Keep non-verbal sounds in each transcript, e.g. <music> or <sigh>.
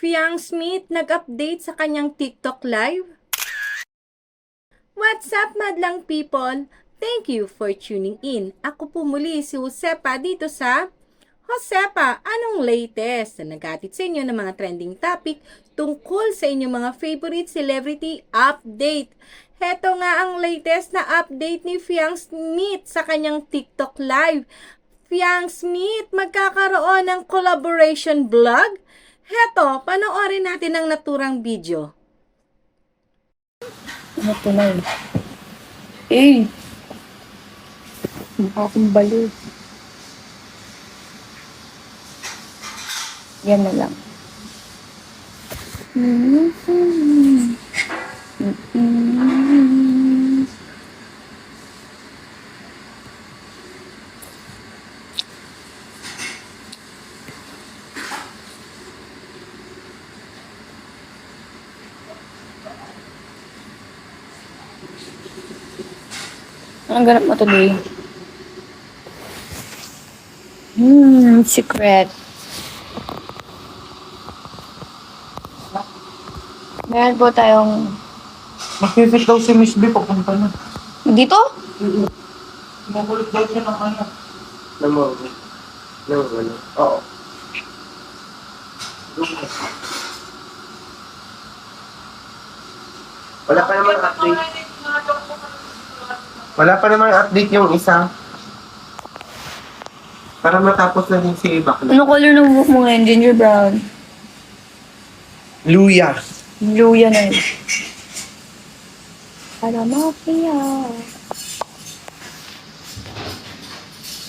Fiang Smith nag-update sa kanyang TikTok live. What's up, madlang people? Thank you for tuning in. Ako po muli si Josepa dito sa Josepa, anong latest na nagatid sa inyo ng mga trending topic tungkol sa inyong mga favorite celebrity update? Heto nga ang latest na update ni Fiang Smith sa kanyang TikTok live. Fiang Smith magkakaroon ng collaboration vlog? Heto, panoorin natin ang naturang video. Ano to na yun? Eh! Mukha akong baliw. Yan na lang. Anong ganap mo today? Hmm, secret. Meron po tayong... Mag-visit daw si Miss B papunta na. Dito? Makulit daw siya ng ano. Namo, ano? Oo. Wala pa naman update. Wala pa naman update yung isa. Para matapos na din si Bakla. Ano color ng buhok mo ngayon? Ginger brown. Luya. Blue yan eh. Para mafia.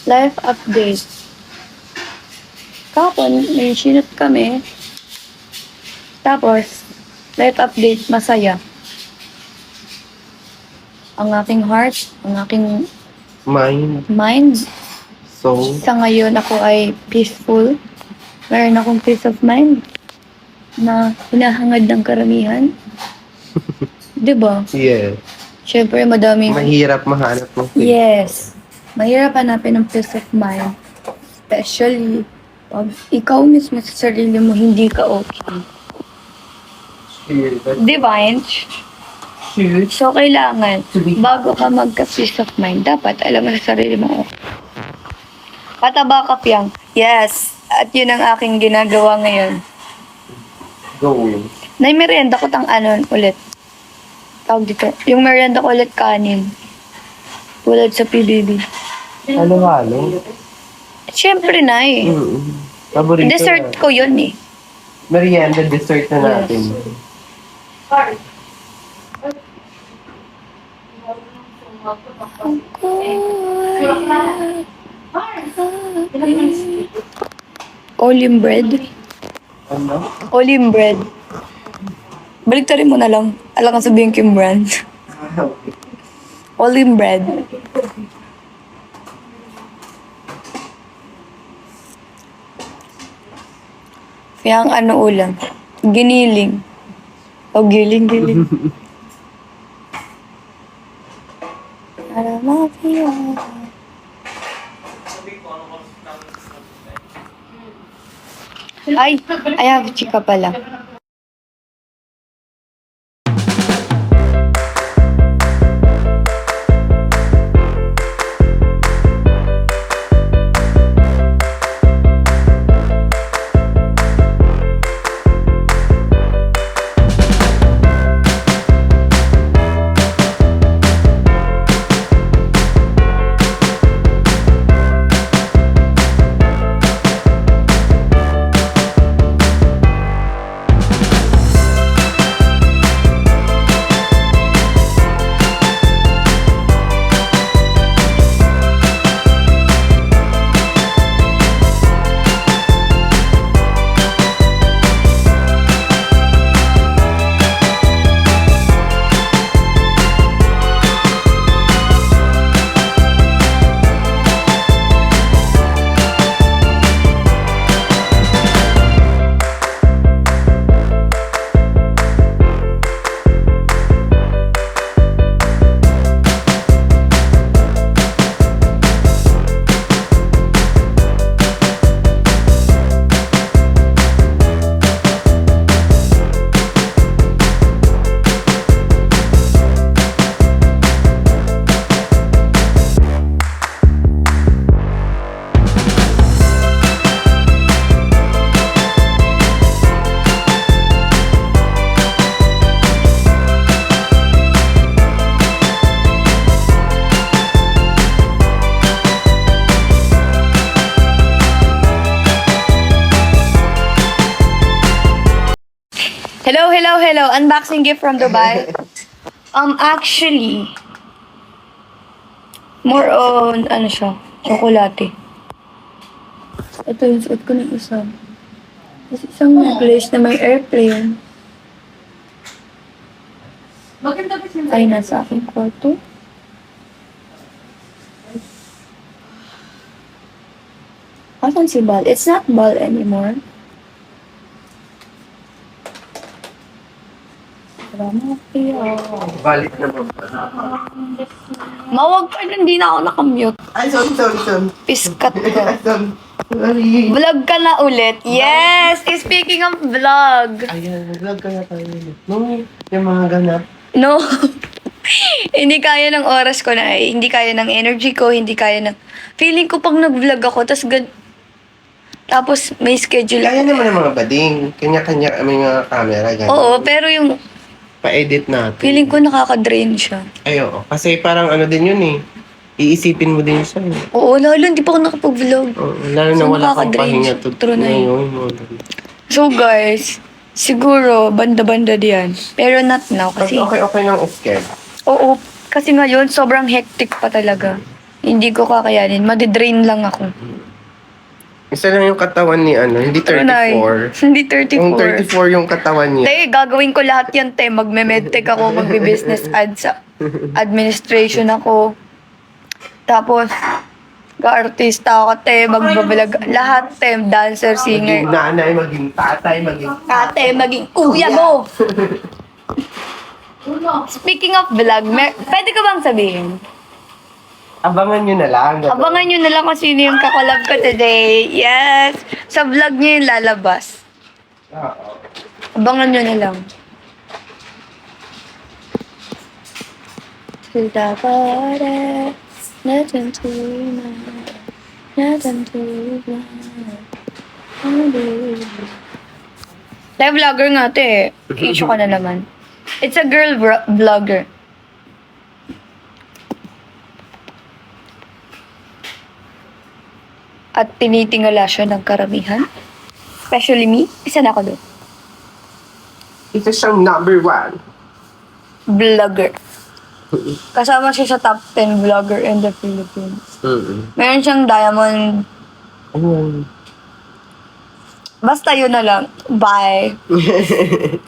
Life update. Kapon, may sinot kami. Tapos, life update, masaya. Ang aking heart, ang aking Mind. mind, Soul. sa ngayon ako ay peaceful. Meron akong peace of mind na hinahangad ng karamihan. <laughs> 'Di ba? Yeah. Siyempre, madaming... Mahirap mahanap mo. Yes. Mahirap hanapin ng peace of mind. Especially, pag ikaw mismo sa sarili mo hindi ka okay. Di ba, Ench? So, kailangan, bago ka magka-peace of mind, dapat alam mo sa sarili mo. Pataba ka, Piang. Yes. At yun ang aking ginagawa ngayon. Going. Nay, merienda ko tang ano ulit. Tawag dito. Yung merienda ko ulit kanin. Tulad sa PBB. Halo-halo. Siyempre, Nay. Mm. Paborito Dessert na. ko yun eh. Merienda dessert na natin. Olive bread. Ano? Olive bread. Baliktarin mo na lang. Alam ka sabihin ko yung brand. Olive bread. Kaya ang ano ulam? Giniling. O giling, giling. <laughs> Para mafia. Ay, I have chika pala. Hello. Unboxing gift from Dubai. <laughs> Um, actually, more on, ano siya, chocolate. Ito yung suot ko ng isa. Tapos isang necklace na may airplane. Ay, nasa aking kwarto. Asan si Bal? It's not Bal anymore. Salamat kaya. Valid naman pa. Mawag ka na, hindi na ako nakamute. Ay, sorry, sorry, sorry. Piskat ka. <laughs> Sorry. Sorry. Vlog ka na ulit. Yes! Speaking of vlog. Ayan, vlog kaya tayo. No, yung mga ganap. No. <laughs> hindi kaya ng oras ko na eh. Hindi kaya ng energy ko. Hindi kaya ng... Feeling ko pag nag-vlog ako, tas gan... Tapos may schedule. Kaya naman ng mga bading. Kanya-kanya may mga camera. Ganyan. Oo, pero yung Pa-edit natin. feeling ko nakaka-drain siya. Ay, oo. Kasi parang ano din yun eh. Iisipin mo din siya eh. Oo, lalo hindi pa ako nakapag-vlog. Oo, lalo na So, wala kang nakaka-drain pahinga siya. to True na yun. ngayon. mo. So guys, siguro banda-banda diyan. Pero not now Pag kasi okay-okay ng schedule. Oo, kasi ngayon sobrang hectic pa talaga. Hindi ko kakayanin, madidrain lang ako. Isa lang yung katawan ni ano, hindi Pero, Nay, 34. Hindi 34. Yung 34 yung katawan niya. Te, gagawin ko lahat yan, te. Magme-medtech ako, magbe-business ad sa administration ako. Tapos, ga-artista ako, te. Magbabalag. Lahat, te. Dancer, Maging singer. nanay, maging tatay, maging... Ate, maging kuya mo. <laughs> Speaking of vlog, may, pwede ka bang sabihin? Abangan nyo na lang. ganun. Abangan nyo na lang kung sino yung kakolab ko today. Yes! Sa vlog niya yung lalabas. Oo. Abangan nyo na lang. Sila pare, natin tunay, natin tunay. Live vlogger nga ito eh. Issue ka na naman. It's a girl vlogger. At tinitingala siya ng karamihan. Especially me. Isa na ako doon. Ito siyang number one. Vlogger. Kasama siya sa top 10 vlogger in the Philippines. Mm-mm. Meron siyang diamond. Ayun. Basta yun na lang. Bye. <laughs>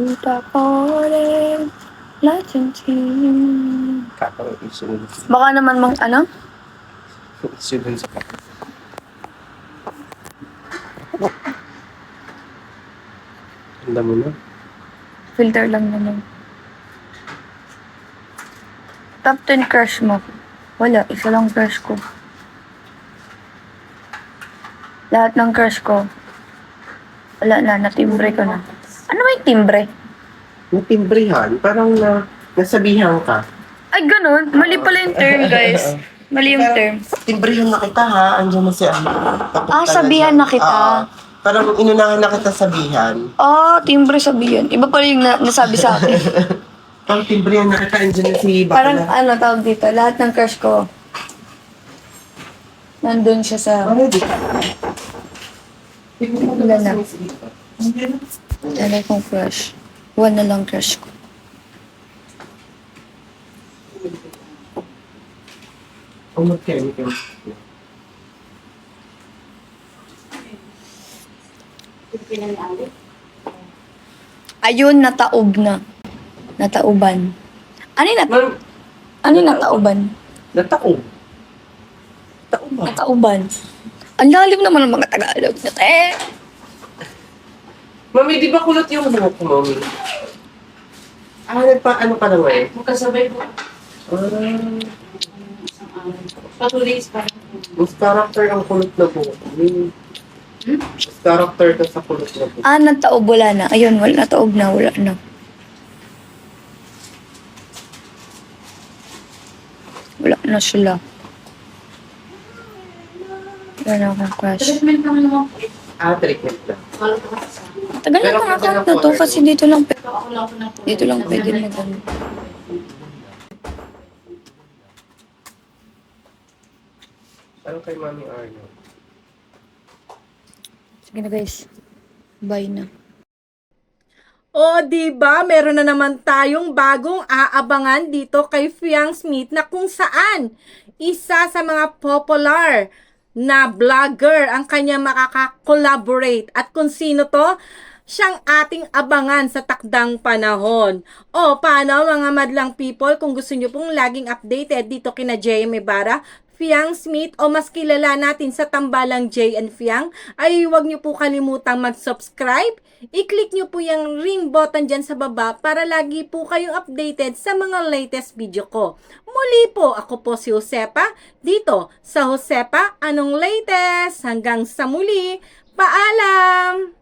Kita ko rin. Lahat yung issue dun. Baka naman mang ano? Dun sa kakawin. Tanda mo na. Filter lang naman. Top 10 crush mo. Wala, isa lang crush ko. Lahat ng crush ko. Wala na, natimbre ko na. Ano yung timbre? Natimbrihan, parang na, nasabihan ka. Ay, ganun. Mali pala yung term, guys. Mali yung term. Timbrihan na kita ha, andyan na si ano. Papunta Ah, sabihan na kita. Oo. parang inunahan na kita sabihan. Ah, timbre sabihin. Iba pala yung na- nasabi sa akin. <laughs> Parang timbrihan na kita, andyan na si Bakla. Parang ano, tawag dito. Lahat ng crush ko. Nandun siya sa... Ano di ka? Wala na. Wala kong crush. One na lang crush ko. Oh, mag-chemical. Ayun, nataob na. Natauban. Ano yung, nat- Ma'am, ano yung natauban? natao. Tao ba? Natauban. Ang lalim naman ng mga Tagalog na eh. Mami, di ba kulot yung buhok mo, Mami? Ah, nagpa, ano ka naman eh? Magkasabay po. Ah, Patulis pa. mas character ang kulot na buhok. Mami. Mas character ka sa kulot na buhok. Ah, nataob. Wala na. Ayun, wala. Nataob na. Wala na. Wala na sila. Wala na akong crush. Treatment lang naman po. Ah, treatment na. Wala po kasi sa Tagal na Pero mga na account na po, to kasi dito lang Pero ako lang po na po. dito lang pwede na ganun. Ano kay Mami Arno? Sige na guys. Bye na. O, di ba meron na naman tayong bagong aabangan dito kay Fiang Smith na kung saan isa sa mga popular na vlogger ang kanya makaka-collaborate. At kung sino to, siyang ating abangan sa takdang panahon. O, paano mga madlang people, kung gusto nyo pong laging updated dito kina JM Ibarra, Fiang Smith o mas kilala natin sa tambalang J and Fiang, ay huwag nyo po kalimutang mag-subscribe. I-click nyo po yung ring button dyan sa baba para lagi po kayong updated sa mga latest video ko. Muli po, ako po si Josepa, dito sa Josepa Anong Latest. Hanggang sa muli, paalam!